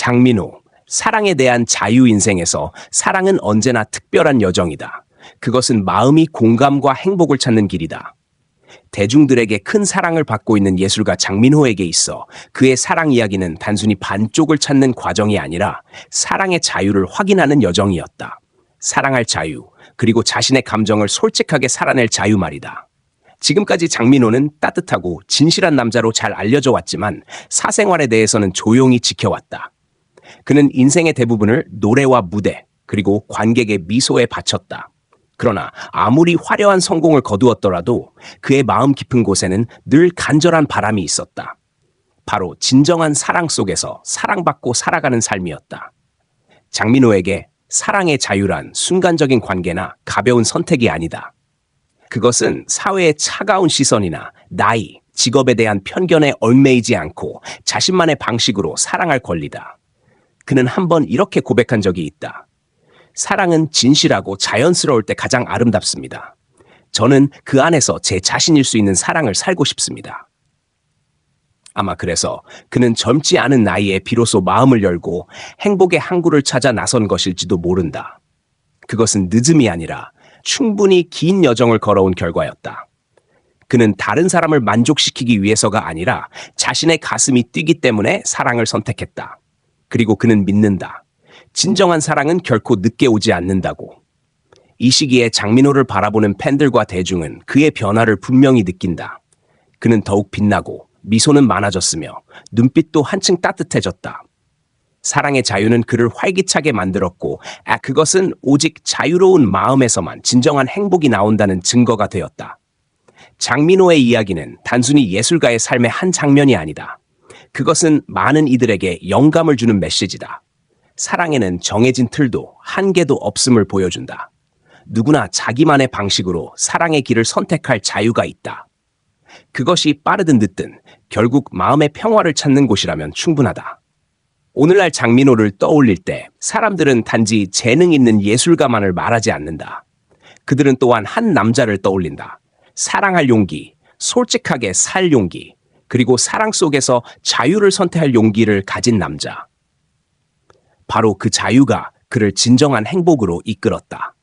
장민호, 사랑에 대한 자유 인생에서 사랑은 언제나 특별한 여정이다. 그것은 마음이 공감과 행복을 찾는 길이다. 대중들에게 큰 사랑을 받고 있는 예술가 장민호에게 있어 그의 사랑 이야기는 단순히 반쪽을 찾는 과정이 아니라 사랑의 자유를 확인하는 여정이었다. 사랑할 자유, 그리고 자신의 감정을 솔직하게 살아낼 자유 말이다. 지금까지 장민호는 따뜻하고 진실한 남자로 잘 알려져 왔지만 사생활에 대해서는 조용히 지켜왔다. 그는 인생의 대부분을 노래와 무대, 그리고 관객의 미소에 바쳤다. 그러나 아무리 화려한 성공을 거두었더라도 그의 마음 깊은 곳에는 늘 간절한 바람이 있었다. 바로 진정한 사랑 속에서 사랑받고 살아가는 삶이었다. 장민호에게 사랑의 자유란 순간적인 관계나 가벼운 선택이 아니다. 그것은 사회의 차가운 시선이나 나이, 직업에 대한 편견에 얽매이지 않고 자신만의 방식으로 사랑할 권리다. 그는 한 번 이렇게 고백한 적이 있다. 사랑은 진실하고 자연스러울 때 가장 아름답습니다. 저는 그 안에서 제 자신일 수 있는 사랑을 살고 싶습니다. 아마 그래서 그는 젊지 않은 나이에 비로소 마음을 열고 행복의 항구를 찾아 나선 것일지도 모른다. 그것은 늦음이 아니라 충분히 긴 여정을 걸어온 결과였다. 그는 다른 사람을 만족시키기 위해서가 아니라 자신의 가슴이 뛰기 때문에 사랑을 선택했다. 그리고 그는 믿는다. 진정한 사랑은 결코 늦게 오지 않는다고. 이 시기에 장민호를 바라보는 팬들과 대중은 그의 변화를 분명히 느낀다. 그는 더욱 빛나고 미소는 많아졌으며 눈빛도 한층 따뜻해졌다. 사랑의 자유는 그를 활기차게 만들었고, 아, 그것은 오직 자유로운 마음에서만 진정한 행복이 나온다는 증거가 되었다. 장민호의 이야기는 단순히 예술가의 삶의 한 장면이 아니다. 그것은 많은 이들에게 영감을 주는 메시지다. 사랑에는 정해진 틀도 한계도 없음을 보여준다. 누구나 자기만의 방식으로 사랑의 길을 선택할 자유가 있다. 그것이 빠르든 늦든 결국 마음의 평화를 찾는 곳이라면 충분하다. 오늘날 장민호를 떠올릴 때 사람들은 단지 재능 있는 예술가만을 말하지 않는다. 그들은 또한 한 남자를 떠올린다. 사랑할 용기, 솔직하게 살 용기, 그리고 사랑 속에서 자유를 선택할 용기를 가진 남자. 바로 그 자유가 그를 진정한 행복으로 이끌었다.